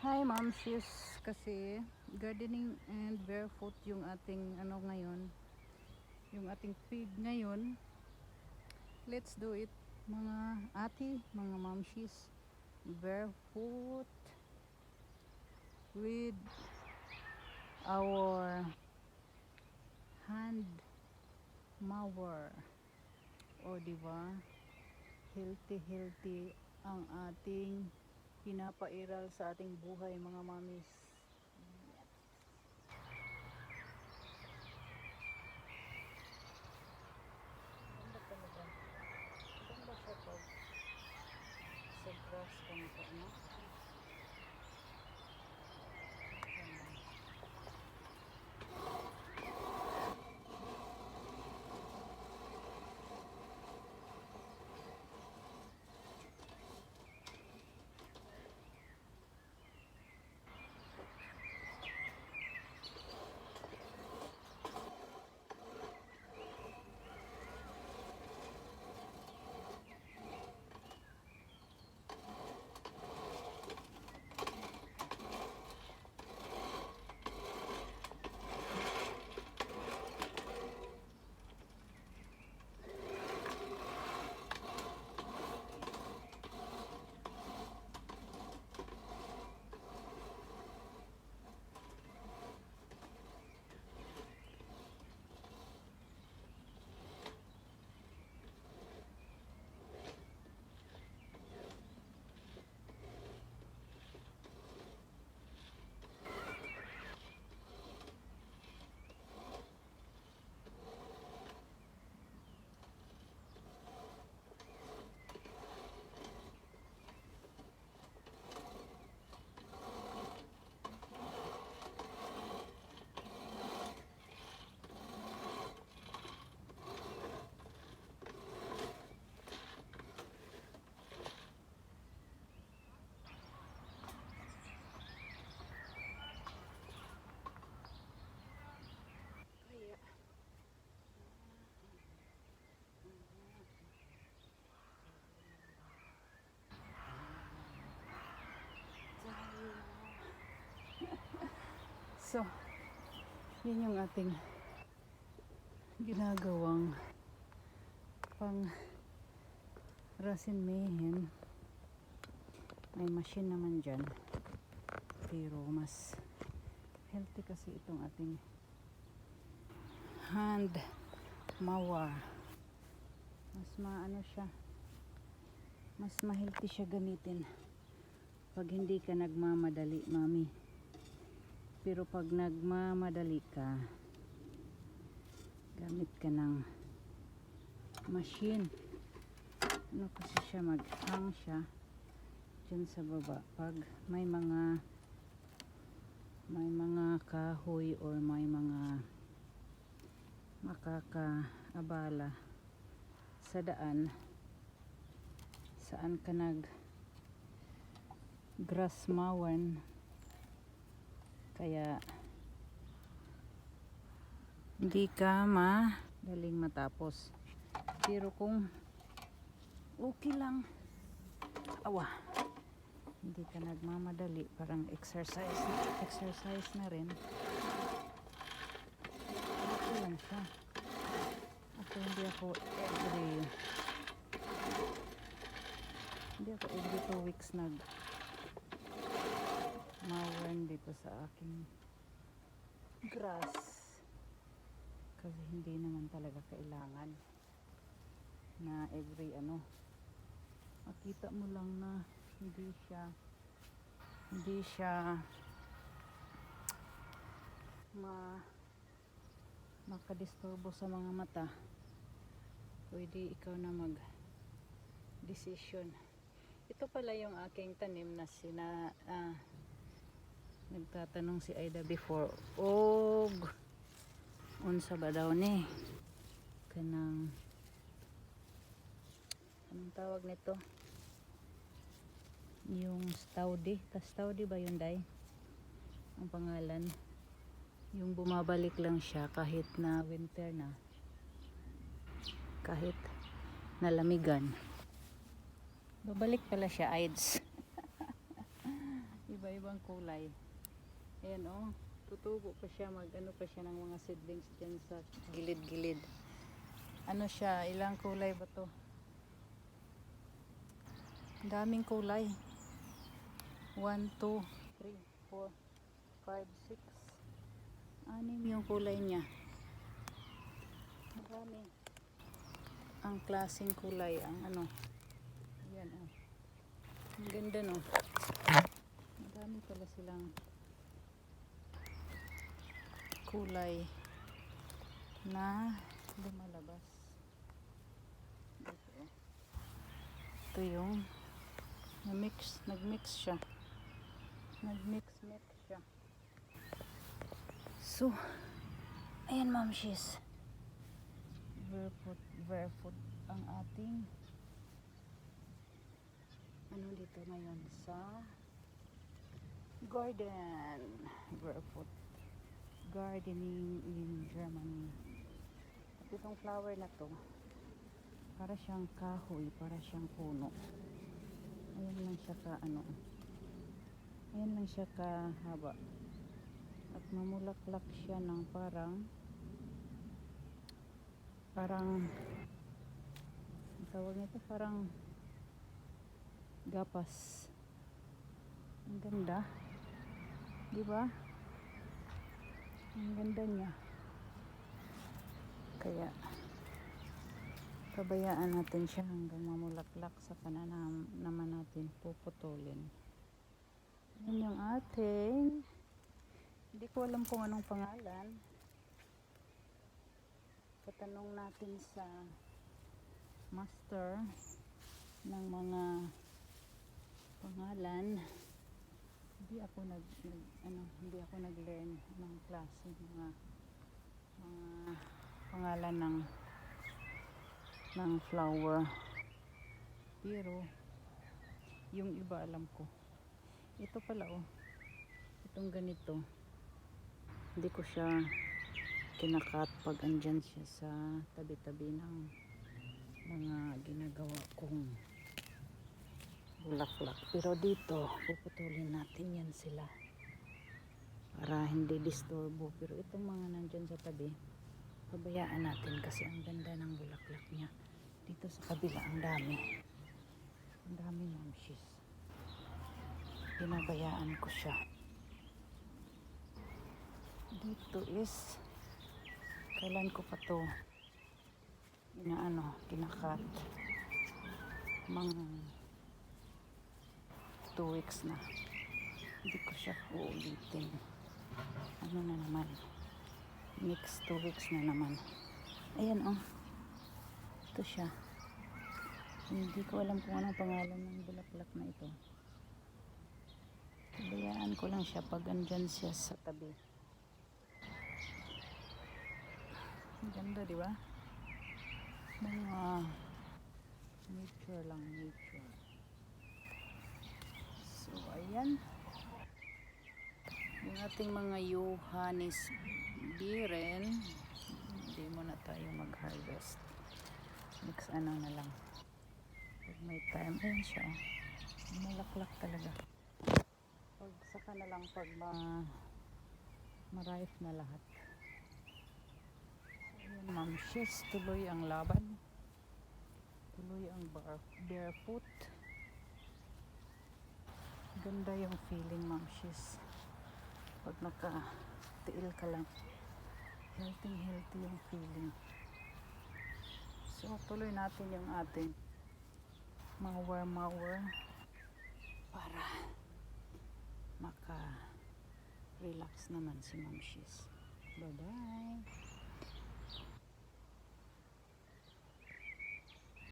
Hi ma'am, she's kasi gardening and barefoot yung ating ano ngayon. Yung ating feed ngayon. Let's do it mga ate, mga ma'am, she's barefoot with our hand mower. O di ba? Healthy healthy ang ating pinapairal sa ating buhay mga mamis. Grass ka na po, no? So, yun yung ating ginagawang pang rasin mayhem. May machine naman dyan. Pero mas healthy kasi itong ating hand mower. Mas maano siya. Mas ma-healthy siya gamitin. Pag hindi ka nagmamadali, mami. Pero pag nagmamadali ka, gamit ka ng machine. Ano kasi siya, mag-hang siya dyan sa baba. Pag may mga may mga kahoy or may mga makakaabala sa daan saan ka nag grass mowen kaya hindi ka madaling matapos. Pero kung okay lang awa hindi ka nagmamadali. Parang exercise exercise na rin. Okay lang siya. Ako hindi ako every hindi ako every two weeks nag dito sa aking grass. Kasi hindi naman talaga kailangan na every ano makita mo lang na hindi siya hindi siya ma makadisturbo sa mga mata. Pwede ikaw na mag decision. Ito pala yung aking tanim na sina ah, nagtatanong si Aida before og unsa ba daw ni? Kanang anong tawag nito? Yung staudy tas staudy ba yun day? Ang pangalan. Yung bumabalik lang siya kahit na winter na. Kahit nalamigan. Babalik pala siya AIDS. Iba-ibang kulay. Ayan oh. Tutubo pa siya. Mag ano pa siya ng mga seedlings dyan sa gilid-gilid. Ano siya? Ilang kulay ba to? Daming kulay. 1, 2, 3, 4, 5, 6. Anim yung kulay niya. Marami. Ang klaseng kulay. Ang ano. Yan oh. Ang ganda no. Marami pala silang kulay na lumalabas. Ito yung na-mix, nag-mix siya. Nag-mix-mix siya. So, ayan ma'am, she's barefoot, barefoot ang ating ano dito ngayon sa garden barefoot gardening in Germany. At itong flower na to para siyang kahoy para siyang puno. Ayan lang siya ka ano ayan lang siya kahaba. At mamulaklak siya ng parang parang ang tawag nito parang gapas. Ang ganda. Di ba ang ganda niya. Kaya pabayaan natin siya hanggang mamulaklak sa pananam naman natin puputulin. Yan yung ating hindi ko alam kung anong pangalan. Patanong natin sa master ng mga pangalan hindi ako nag, ano hindi ako nag-learn ng klase mga mga pangalan ng ng flower. Pero yung iba alam ko. Ito pala oh. Itong ganito. Hindi ko siya kinakat pag andyan siya sa tabi-tabi ng mga ginagawa kong bulaklak. Pero dito, puputulin natin yan sila para hindi disturbo. Pero itong mga nandyan sa tabi, pabayaan natin kasi ang ganda ng bulaklak niya. Dito sa kabila, ang dami. Ang dami mamshis. Pinabayaan ko siya. Dito is kailan ko pa to inaano, kinakat mga 2 weeks na. Hindi ko siya uulitin. Ano na naman? Next 2 weeks na naman. Ayan oh. Ito siya. Hindi ko alam kung anong pangalan ng bulaklak na ito. Bayaan ko lang siya pag andyan siya sa tabi. Ganda, di ba? Mga nature lang, nature. So, ayan. Yung ating mga Johannes Biren, hindi muna tayo mag-harvest. Next ano na lang. Pag may time, ayan siya. Malaklak talaga. Pag saka na lang pag ma ma-ripe na lahat. Ayan, ma'am, tuloy ang laban. Tuloy ang bar, barefoot. Ganda yung feeling, ma'am, she's pag naka-tiil ka lang. Healthy, healthy yung feeling. So, tuloy natin yung ating mower-mower para maka relax naman si Ma'am. Bye-bye!